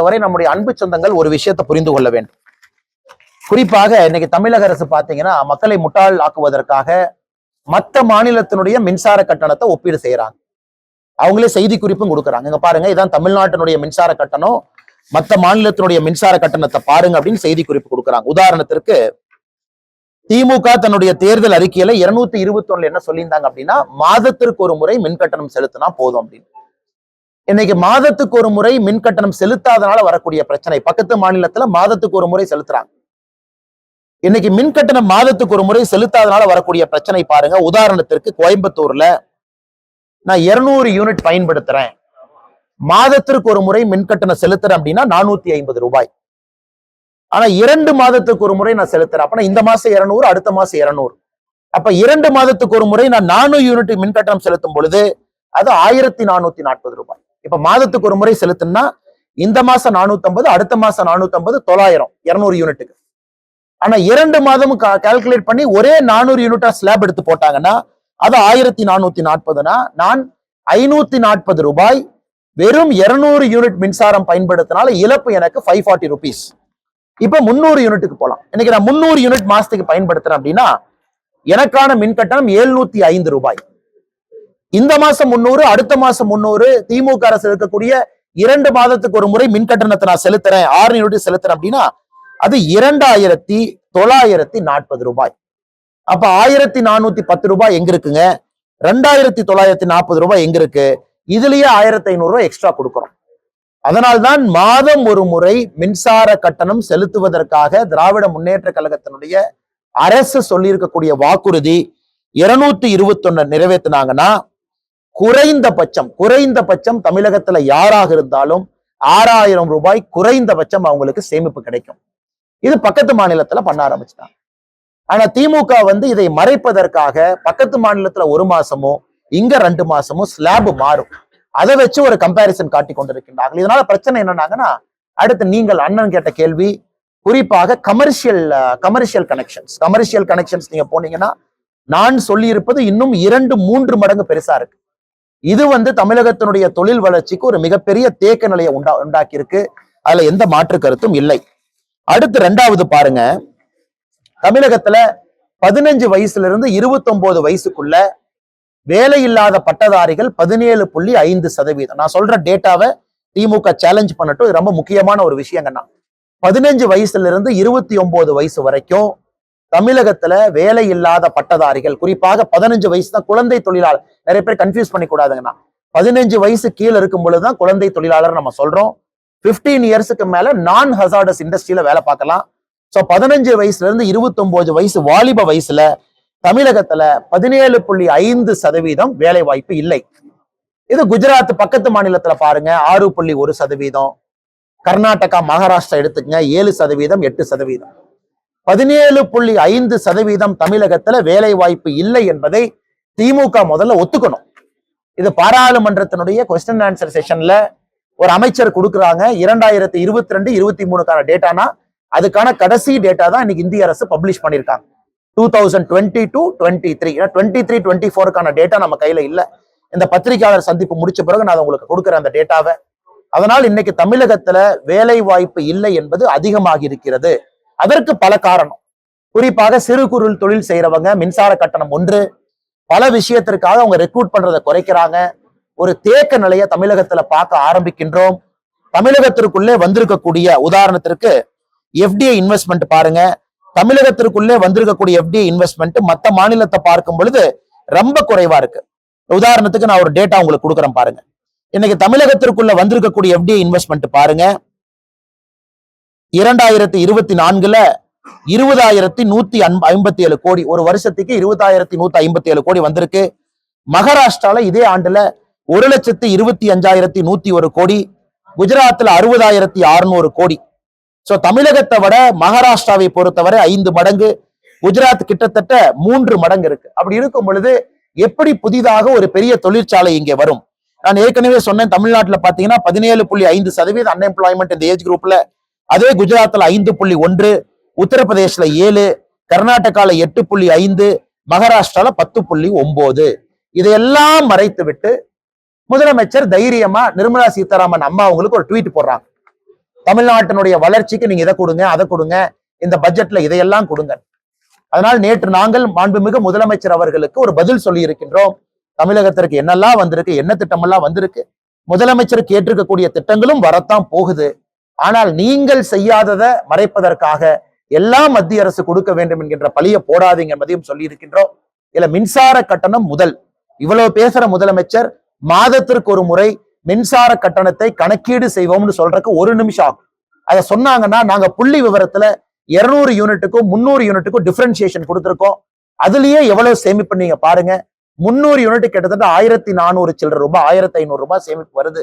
பொறுத்தவரை நம்முடைய அன்பு சொந்தங்கள் ஒரு விஷயத்தை புரிந்து கொள்ள வேண்டும். குறிப்பாக இன்னைக்கு தமிழக அரசு பார்த்தீங்கன்னா மக்களை முட்டாள் ஆக்குவதற்காக மற்ற மாநிலத்தினுடைய மின்சார கட்டணத்தை ஒப்பீடு செய்யறாங்க. அவங்களே செய்தி குறிப்பும் கொடுக்குறாங்க. இங்க பாருங்க இதான் தமிழ்நாட்டினுடைய மின்சார கட்டணம். மற்ற மாநிலத்தினுடைய மின்சார கட்டணத்தை பாருங்க அப்படின்னு செய்தி குறிப்பு கொடுக்குறாங்க. உதாரணத்திற்கு திமுக தன்னுடைய தேர்தல் அறிக்கையில இருநூத்தி இருபத்தி ஒண்ணுல என்ன சொல்லியிருந்தாங்க அப்படின்னா மாதத்திற்கு ஒரு முறை மின் கட்டணம் செலுத்தினா போதும் அப்படின்னு. இன்னைக்கு மாதத்துக்கு ஒரு முறை மின் கட்டணம் செலுத்தாதனால வரக்கூடிய பிரச்சனை. பக்கத்து மாநிலத்துல மாதத்துக்கு ஒரு முறை செலுத்துறாங்க. இன்னைக்கு மின் கட்டணம் மாதத்துக்கு ஒரு முறை செலுத்தாதனால வரக்கூடிய பிரச்சனை பாருங்க. உதாரணத்திற்கு கோயம்புத்தூர்ல நான் இருநூறு யூனிட் பயன்படுத்துறேன். மாதத்திற்கு ஒரு முறை மின் கட்டணம் செலுத்துறேன் அப்படின்னா நானூத்தி ஐம்பது ரூபாய். ஆனா இரண்டு மாதத்துக்கு ஒரு முறை நான் செலுத்துறேன். அப்ப இந்த மாசம் இருநூறு அடுத்த மாசம் இருநூறு. அப்ப இரண்டு மாதத்துக்கு ஒரு முறை நான் நானூறு யூனிட் மின் கட்டணம் செலுத்தும் பொழுது அது ஆயிரத்தி நானூத்தி நாற்பது ரூபாய். இப்ப மாதத்துக்கு ஒரு முறை செலுத்தினா இந்த மாசம் நானூத்தி ஐம்பது அடுத்த மாசம் நானூத்தம்பது தொள்ளாயிரம் இருநூறு யூனிட்டுக்கு. ஆனா இரண்டு மாதமும் கால்குலேட் பண்ணி ஒரே நானூறு யூனிட்டா ஸ்லாப் எடுத்து போட்டாங்கன்னா அது ஆயிரத்தி நானூத்தி நாற்பதுனா நான் ஐநூத்தி நாற்பது ரூபாய் வெறும் இருநூறு யூனிட் மின்சாரம் பயன்படுத்தினால இழப்பு எனக்கு ஃபைவ் ஃபார்ட்டி ருபீஸ் இப்ப முந்நூறு யூனிட்டுக்கு போலாம். இன்னைக்கு நான் முந்நூறு யூனிட் மாசத்துக்கு பயன்படுத்துறேன் அப்படின்னா எனக்கான மின் கட்டணம் எழுநூத்தி ஐந்து ரூபாய். இந்த மாசம் முன்னூறு அடுத்த மாசம் முன்னூறு திமுக அரசு இருக்கக்கூடிய இரண்டு மாதத்துக்கு ஒரு முறை மின் கட்டணத்தை நான் செலுத்துறேன். ஆறு யூனிட் செலுத்துறேன் அப்படின்னா அது இரண்டாயிரத்தி தொள்ளாயிரத்தி நாற்பது ரூபாய். அப்ப ஆயிரத்தி நானூத்தி பத்து ரூபாய் எங்க இருக்குங்க? ரெண்டாயிரத்தி தொள்ளாயிரத்தி நாற்பது ரூபாய் எங்க இருக்கு? இதுலயே ஆயிரத்தி ஐநூறு ரூபாய் எக்ஸ்ட்ரா கொடுக்குறோம். அதனால்தான் மாதம் ஒரு முறை மின்சார கட்டணம் செலுத்துவதற்காக திராவிட முன்னேற்ற கழகத்தினுடைய அரசு சொல்லியிருக்கக்கூடிய வாக்குறுதி இருநூத்தி இருபத்தி ஒன்னு நிறைவேற்றினாங்கன்னா குறைந்த பட்சம் குறைந்த பட்சம் தமிழகத்துல யாராக இருந்தாலும் ஆறாயிரம் ரூபாய் குறைந்த பட்சம் அவங்களுக்கு சேமிப்பு கிடைக்கும். இது பக்கத்து மாநிலத்துல பண்ண ஆரம்பிச்சிட்டாங்க. ஆனா திமுக வந்து இதை மறைப்பதற்காக பக்கத்து மாநிலத்துல ஒரு மாசமோ இங்க ரெண்டு மாசமோ ஸ்லாப் மாறும். அதை வச்சு ஒரு கம்பாரிசன் காட்டி கொண்டிருக்கின்றார்கள். இதனால பிரச்சனை என்னன்னாங்கன்னா அடுத்து நீங்கள் அண்ணன் கேட்ட கேள்வி குறிப்பாக commercial commercial connections commercial connections நீங்க போனீங்கன்னா நான் சொல்லியிருப்பது இன்னும் இரண்டு மூன்று மடங்கு பெருசா இருக்கு. இது வந்து தமிழகத்தினுடைய தொழில் வளர்ச்சிக்கு ஒரு மிகப்பெரிய தேக்க நிலையை உண்டா உண்டாக்கியிருக்கு. அதுல எந்த மாற்று கருத்தும் இல்லை. அடுத்து ரெண்டாவது பாருங்க. தமிழகத்துல பதினஞ்சு வயசுல இருந்து இருபத்தொன்பது வயசுக்குள்ள வேலை இல்லாத பட்டதாரிகள் பதினேழு புள்ளி ஐந்து சதவீதம். நான் சொல்ற டேட்டாவை திமுக சேலஞ்ச் பண்ணட்டும். இது ரொம்ப முக்கியமான ஒரு விஷயங்கன்னா பதினஞ்சு வயசுல இருந்து இருபத்தி ஒன்பது வயசு வரைக்கும் தமிழகத்துல வேலை இல்லாத பட்டதாரிகள் குறிப்பாக பதினஞ்சு வயசு தான் குழந்தை தொழிலாளர் நிறைய பேர் கன்ஃபியூஸ் பண்ணி கூடாதுங்கண்ணா பதினஞ்சு வயசு கீழே இருக்கும் பொழுதுதான் குழந்தை தொழிலாளர் நம்ம சொல்றோம். 15 இயர்ஸுக்கு மேல நான் ஹசார்டஸ் இண்டஸ்ட்ரியில வேலை பார்க்கலாம். ஸோ பதினஞ்சு வயசுல இருந்து இருபத்தி வயசு வாலிப வயசுல தமிழகத்துல பதினேழு புள்ளி ஐந்து சதவீதம் வேலை வாய்ப்பு இல்லை. இது குஜராத் பக்கத்து மாநிலத்துல பாருங்க ஆறு புள்ளி ஒரு சதவீதம். கர்நாடகா மகாராஷ்டிரா எடுத்துக்கங்க ஏழு சதவீதம் எட்டு சதவீதம். பதினேழு புள்ளி ஐந்து சதவீதம் தமிழகத்துல வேலை வாய்ப்பு இல்லை என்பதை திமுக முதல்ல ஒத்துக்கணும். இது பாராளுமன்றத்தினுடைய கொஸ்டின் ஆன்சர் செஷன்ல ஒரு அமைச்சர் கொடுக்குறாங்க. இரண்டாயிரத்தி இருபத்தி ரெண்டு இருபத்தி மூணுக்கான டேட்டானா அதுக்கான கடைசி டேட்டா தான் இன்னைக்கு இந்திய அரசு பப்ளிஷ் பண்ணியிருக்காங்க. Two thousand twenty two twenty three twenty three twenty ஃபோருக்கான data நம்ம கையில இல்ல. இந்த பத்திரிகையாளர் சந்திப்பு முடிச்ச பிறகு நான் உங்களுக்கு கொடுக்குறேன் அந்த டேட்டாவை அதனால் இன்னைக்கு தமிழகத்துல வேலை வாய்ப்பு இல்லை என்பது அதிகமாக இருக்கிறது. அதற்கு பல காரணம். குறிப்பாக சிறு குறு தொழில் செய்யறவங்க மின்சார கட்டணம் ஒன்று பல விஷயத்திற்காக அவங்க ரெக்ரூட் பண்றதை குறைக்கிறாங்க. ஒரு தேக்க நிலையை தமிழகத்துல பார்க்க ஆரம்பிக்கின்றோம். தமிழகத்திற்குள்ளே வந்திருக்கக்கூடிய உதாரணத்திற்கு எஃப்டிஐ இன்வெஸ்ட்மெண்ட் பாருங்க. தமிழகத்திற்குள்ளே வந்திருக்கக்கூடிய எஃப்டிஐ இன்வெஸ்ட்மெண்ட் மற்ற மாநிலத்தை பார்க்கும் பொழுது ரொம்ப குறைவா இருக்கு. உதாரணத்துக்கு நான் ஒரு டேட்டா உங்களுக்கு கொடுக்குறேன் பாருங்க. இன்னைக்கு தமிழகத்திற்குள்ள வந்திருக்கக்கூடிய எஃப்டிஐ இன்வெஸ்ட்மெண்ட் பாருங்க. இரண்டாயிரத்தி இருபத்தி நான்குல இருபதாயிரத்தி நூத்தி ஐம்பத்தி ஏழு கோடி. ஒரு வருஷத்துக்கு இருபதாயிரத்தி நூத்தி ஐம்பத்தி ஏழு கோடி வந்திருக்கு. மகாராஷ்டிரால இதே ஆண்டுல ஒரு லட்சத்தி இருபத்தி அஞ்சாயிரத்தி நூத்தி ஒரு கோடி. குஜராத்தில் அறுபதாயிரத்தி அறுநூறு கோடி. சோ தமிழகத்தை விட மகாராஷ்டிராவை பொறுத்தவரை ஐந்து மடங்கு. குஜராத் கிட்டத்தட்ட மூன்று மடங்கு இருக்கு. அப்படி இருக்கும் பொழுது எப்படி புதிதாக ஒரு பெரிய தொழிற்சாலை இங்கே வரும்? நான் ஏற்கனவே சொன்னேன் தமிழ்நாட்டுல பார்த்தீங்கன்னா பதினேழு புள்ளி ஐந்து சதவீதம் அன்எம்ப்ளாய்மெண்ட் இந்த ஏஜ் குரூப்ல அதே குஜராத்தில் ஐந்து புள்ளி ஒன்று உத்தரப்பிரதேஷ்ல ஏழு கர்நாடகால எட்டு புள்ளி ஐந்து மகாராஷ்டிரால பத்து புள்ளி ஒன்பது இதையெல்லாம் மறைத்து விட்டு முதலமைச்சர் தைரியமா நிர்மலா சீதாராமன் அம்மா அவங்களுக்கு ஒரு ட்வீட் போடுறாங்க. தமிழ்நாட்டினுடைய வளர்ச்சிக்கு நீங்க இதை கொடுங்க அதை கொடுங்க இந்த பட்ஜெட்ல இதையெல்லாம் கொடுங்க. அதனால் நேற்று நாங்கள் மாண்புமிகு முதலமைச்சர் அவர்களுக்கு ஒரு பதில் சொல்லி இருக்கின்றோம் தமிழகத்திற்கு என்னெல்லாம் வந்திருக்கு என்ன திட்டமெல்லாம் வந்திருக்கு முதலமைச்சர் கேட்டிருக்கக்கூடிய திட்டங்களும் வரத்தான் போகுது. ஆனால் நீங்கள் செய்யாததை மறைப்பதற்காக எல்லாம் மத்திய அரசு கொடுக்க வேண்டும் என்கின்ற பழிய போடாதீங்க என்பதையும் சொல்லி இருக்கின்றோம் இல்ல மின்சார கட்டணம் முதல். இவ்வளவு பேசுற முதலமைச்சர் மாதத்திற்கு ஒரு முறை மின்சார கட்டணத்தை கணக்கீடு செய்வோம்னு சொல்றதுக்கு ஒரு நிமிஷம் ஆகும். அதை சொன்னாங்கன்னா நாங்க புள்ளி விவரத்துல இருநூறு யூனிட்டுக்கும் முந்நூறு யூனிட்டுக்கும் டிஃபரன்சியேஷன் கொடுத்துருக்கோம். அதுலயே எவ்வளவு சேமிப்பு நீங்க பாருங்க. முந்நூறு யூனிட் கிட்டத்தட்ட ஆயிரத்தி நானூறு சில்லற ரூபாய் ஆயிரத்தி ஐநூறு ரூபாய் சேமிப்பு வருது.